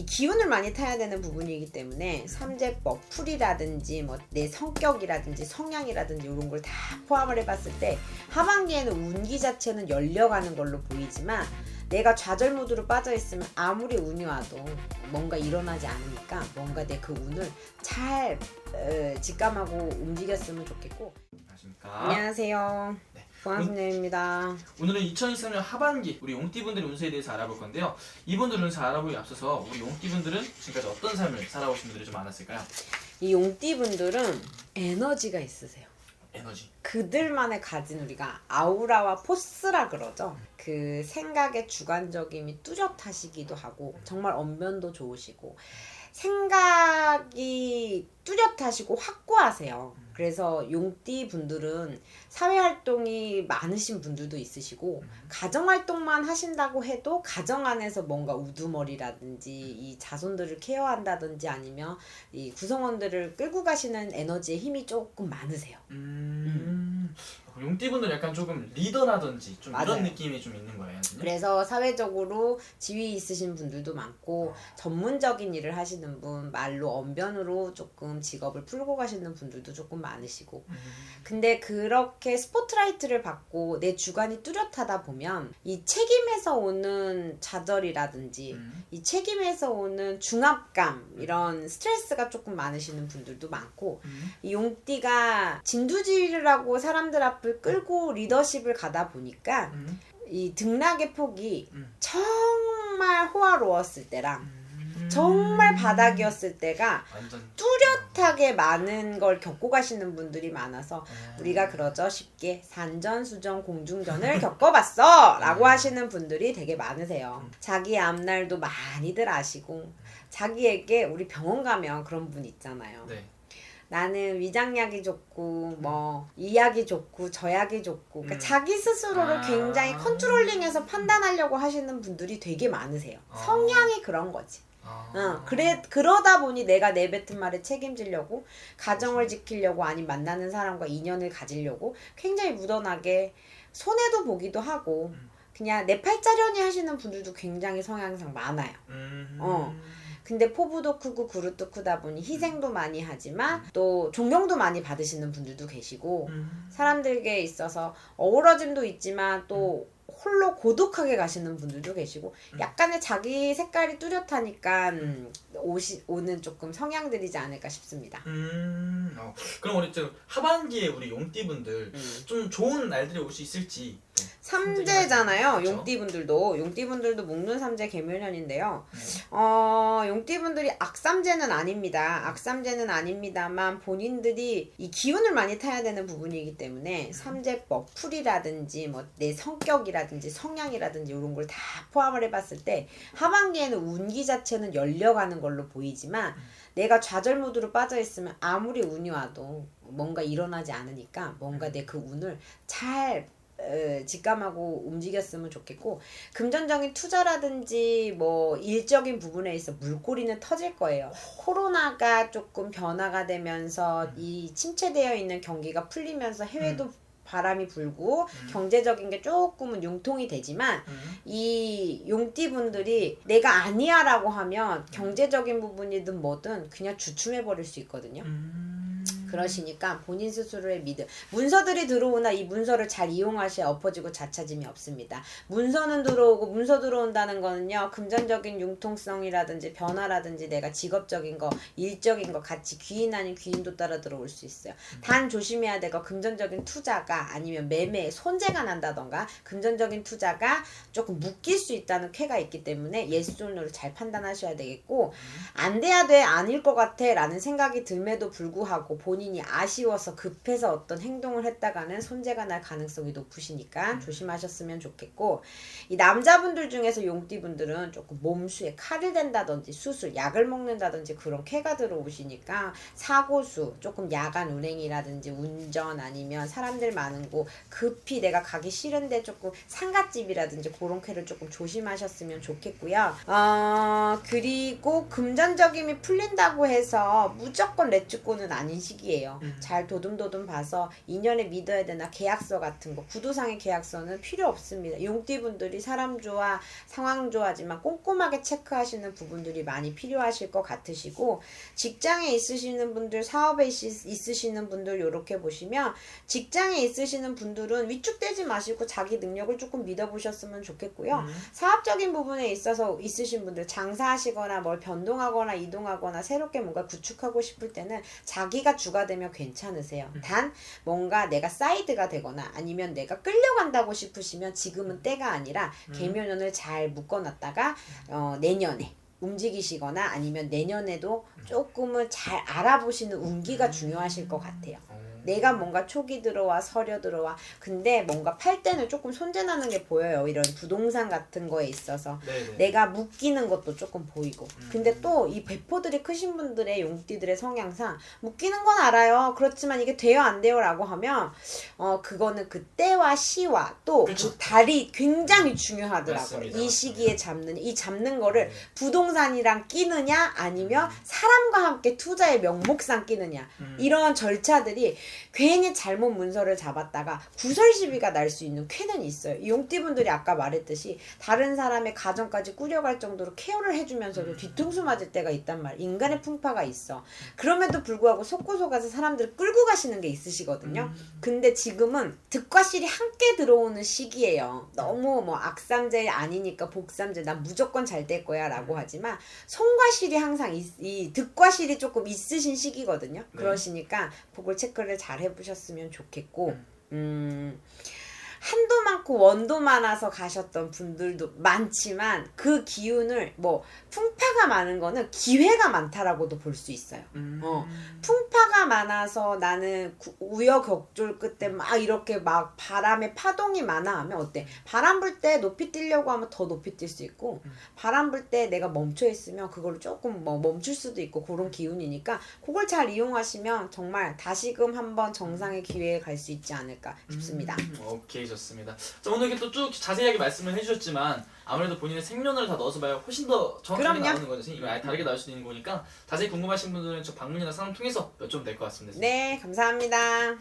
이 기운을 많이 타야 되는 부분이기 때문에 삼재법, 풀이라든지 뭐 내 성격이라든지 성향이라든지 이런 걸 다 포함을 해봤을 때 하반기에는 운기 자체는 열려가는 걸로 보이지만 내가 좌절 모드로 빠져 있으면 아무리 운이 와도 뭔가 일어나지 않으니까 뭔가 내 그 운을 잘 어, 직감하고 움직였으면 좋겠고 안녕하십니까. 안녕하세요 네. 보안순녀입니다 오늘은 2023년 하반기 우리 용띠분들의 운세에 대해서 알아볼 건데요. 이분들 운세 알아보기 앞서서 우리 용띠분들은 지금까지 어떤 삶을 살아오신 분들이 좀 많았을까요? 이 용띠분들은 에너지가 있으세요 에너지. 그들만의 가진 우리가 아우라와 포스라 그러죠. 그 생각의 주관적임이 뚜렷하시기도 하고 정말 언변도 좋으시고 생각이 뚜렷하시고 확고하세요. 그래서 용띠 분들은 사회 활동이 많으신 분들도 있으시고 가정 활동만 하신다고 해도 가정 안에서 뭔가 우두머리라든지 이 자손들을 케어한다든지 아니면 이 구성원들을 끌고 가시는 에너지의 힘이 조금 많으세요. 음. 용띠분들 약간 조금 리더라든지 좀 맞아요. 이런 느낌이 좀 있는 거예요. 선생님? 그래서 사회적으로 지위 있으신 분들도 많고 전문적인 일을 하시는 분 말로 언변으로 조금 직업을 풀고 가시는 분들도 조금 많으시고 음. 근데 그렇게 스포트라이트를 받고 내 주관이 뚜렷하다 보면 이 책임에서 오는 좌절이라든지 음. 이 책임에서 오는 중압감 이런 스트레스가 조금 많으시는 분들도 많고 음. 이 용띠가 진두지휘를 하고 사람들 앞을 끌고 리더십을 가다 보니까 음. 이 등락의 폭이 음. 정말 호화로웠을 때랑 음. 정말 바닥이었을 때가 완전 뚜렷하게 많은 걸 겪고 가시는 분들이 많아서 음. 우리가 그러죠 쉽게 산전수전 공중전을 겪어봤어 라고 음. 하시는 분들이 되게 많으세요 자기 앞날도 많이들 아시고 자기에게 우리 병원 가면 그런 분 있잖아요 네. 나는 위장약이 좋고 뭐 이 약이 좋고 저 약이 좋고 그러니까 음. 자기 스스로를 아. 굉장히 컨트롤링해서 판단하려고 하시는 분들이 되게 많으세요. 아. 성향이 그런 거지. 아. 응, 그래 그러다 보니 내가 내뱉은 말에 책임지려고 가정을 지키려고 아니 만나는 사람과 인연을 가지려고 굉장히 무던하게 손해도 보기도 하고 음. 그냥 내 팔자련이 하시는 분들도 굉장히 성향상 많아요. 음. 어. 근데 포부도 크고 그릇도 크다 보니 희생도 많이 하지만 또 존경도 많이 받으시는 분들도 계시고 음. 사람들에게 있어서 어우러짐도 있지만 또 홀로 고독하게 가시는 분들도 계시고 약간의 자기 색깔이 뚜렷하니까 음, 오시, 오는 조금 성향들이지 않을까 싶습니다. 음. 어. 그럼 우리 지금 하반기에 우리 용띠분들 음. 좀 좋은 날들이 올 수 있을지. 네. 삼재잖아요. 그쵸? 용띠분들도 용띠분들도 목눈 삼재 개묘년인데요. 네. 어, 용띠분들이 악삼재는 아닙니다. 악삼재는 아닙니다만 본인들이 이 기운을 많이 타야 되는 부분이기 때문에 삼재법, 풀이라든지 뭐 내 성격이라든지 성향이라든지 이런 걸 다 포함을 해봤을 때 하반기에는 운기 자체는 열려가는 걸로 보이지만 내가 좌절 모드로 빠져 있으면 아무리 운이 와도 뭔가 일어나지 않으니까 뭔가 내 그 운을 잘 어, 직감하고 움직였으면 좋겠고 금전적인 투자라든지 뭐 일적인 부분에 있어 물꼬리는 터질 거예요. 코로나가 조금 변화가 되면서 이 침체되어 있는 경기가 풀리면서 해외도 바람이 불고 경제적인 게 조금은 융통이 되지만 음. 이 용띠분들이 내가 아니야라고 하면 경제적인 부분이든 뭐든 그냥 주춤해 버릴 수 있거든요. 음. 그러시니까 본인 스스로의 믿음. 문서들이 들어오나 이 문서를 잘 이용하셔야 엎어지고 자차짐이 없습니다. 문서는 들어오고 문서 들어온다는 거는요 금전적인 융통성이라든지 변화라든지 내가 직업적인 거 일적인 거 같이 귀인 아닌 귀인도 따라 들어올 수 있어요. 단 조심해야 되고 금전적인 투자가 아니면 매매에 손재가 난다던가 금전적인 투자가 조금 묶일 수 있다는 쾌가 있기 때문에 예스존으로 잘 판단하셔야 되겠고 안 돼야 돼 아닐 것 같아 라는 생각이 듦에도 불구하고 본인 이 아쉬워서 급해서 어떤 행동을 했다가는 손재가 날 가능성이 높으시니까 조심하셨으면 좋겠고 이 남자분들 중에서 용띠분들은 조금 몸수에 칼을 댄다든지 수술 약을 먹는다든지 그런 쾌가 들어오시니까 사고수 조금 야간 운행이라든지 운전 아니면 사람들 많은 곳 급히 내가 가기 싫은데 조금 상갓집이라든지 그런 쾌를 조금 조심하셨으면 좋겠고요. 어 그리고 금전적임이 풀린다고 해서 무조건 렛츠고는 아닌 시기예 요 시기예요. 음. 잘 도둠도둠 봐서 인연에 믿어야 되나 계약서 같은 거 구두상의 계약서는 필요 없습니다. 용띠분들이 사람 좋아 상황 좋아하지만 꼼꼼하게 체크하시는 부분들이 많이 필요하실 것 같으시고 직장에 있으시는 분들 사업에 있, 있으시는 분들 이렇게 보시면 직장에 있으시는 분들은 위축되지 마시고 자기 능력을 조금 믿어보셨으면 좋겠고요. 음. 사업적인 부분에 있어서 있으신 분들 장사하시거나 뭘 변동하거나 이동하거나 새롭게 뭔가 구축하고 싶을 때는 자기가 주가 되면 괜찮으세요. 단 뭔가 내가 사이드가 되거나 아니면 내가 끌려간다고 싶으시면 지금은 때가 아니라 개묘년을 잘 묶어놨다가 어, 내년에 움직이시거나 아니면 내년에도 조금은 잘 알아보시는 운기가 중요하실 것 같아요. 어. 내가 뭔가 촉이 들어와 서려 들어와 근데 뭔가 팔 때는 조금 손재나는 게 보여요 이런 부동산 같은 거에 있어서 네네. 내가 묶이는 것도 조금 보이고 음. 근데 또 이 배포들이 크신 분들의 용띠들의 성향상 묶이는 건 알아요 그렇지만 이게 돼요 안 돼요 라고 하면 어 그거는 그 때와 시와 또그 그쵸. 달이 굉장히 중요하더라고요 맞습니다. 이 시기에 잡는 이 잡는 거를 네. 부동산이랑 끼느냐 아니면 사람과 함께 투자의 명목상 끼느냐 음. 이런 절차들이 괜히 잘못 문서를 잡았다가 구설 시비가 날 수 있는 쾌는 있어요. 이 용띠분들이 아까 말했듯이 다른 사람의 가정까지 꾸려갈 정도로 케어를 해주면서도 뒤통수 맞을 때가 있단 말. 인간의 풍파가 있어. 그럼에도 불구하고 속고 속아서 사람들을 끌고 가시는 게 있으시거든요. 근데 지금은 득과 실이 함께 들어오는 시기예요. 너무 뭐 악삼제 아니니까 복삼제 난 무조건 잘 될 거야라고 하지만 손과 실이 항상 있, 이 득과 실이 조금 있으신 시기거든요. 네. 그러시니까 복을 체크를 잘 해보셨으면 좋겠고 음. 한도 많고 원도 많아서 가셨던 분들도 많지만 그 기운을 뭐 풍파가 많은 거는 기회가 많다라고도 볼 수 있어요. 음. 어. 풍파가 많아서 나는 구- 우여곡절 끝에 막 이렇게 막 바람에 파동이 많아 하면 어때? 바람 불 때 높이 뛰려고 하면 더 높이 뛸 수 있고 바람 불 때 내가 멈춰 있으면 그걸 조금 뭐 멈출 수도 있고 그런 기운이니까 그걸 잘 이용하시면 정말 다시금 한번 정상의 기회에 갈 수 있지 않을까 싶습니다. 음, 오케이 좋습니다. 자 오늘 이렇게 또 쭉 자세하게 말씀을 해주셨지만 아무래도 본인의 생년을 다 넣어서 봐야 훨씬 더 정확하게 그럼요. 나오는 거죠. 이거 아예 다르게 나올 수도 있는 거니까 자세히 궁금하신 분들은 저 방문이나 상담 통해서 여쭤보면 될 것 같습니다. 네, 감사합니다.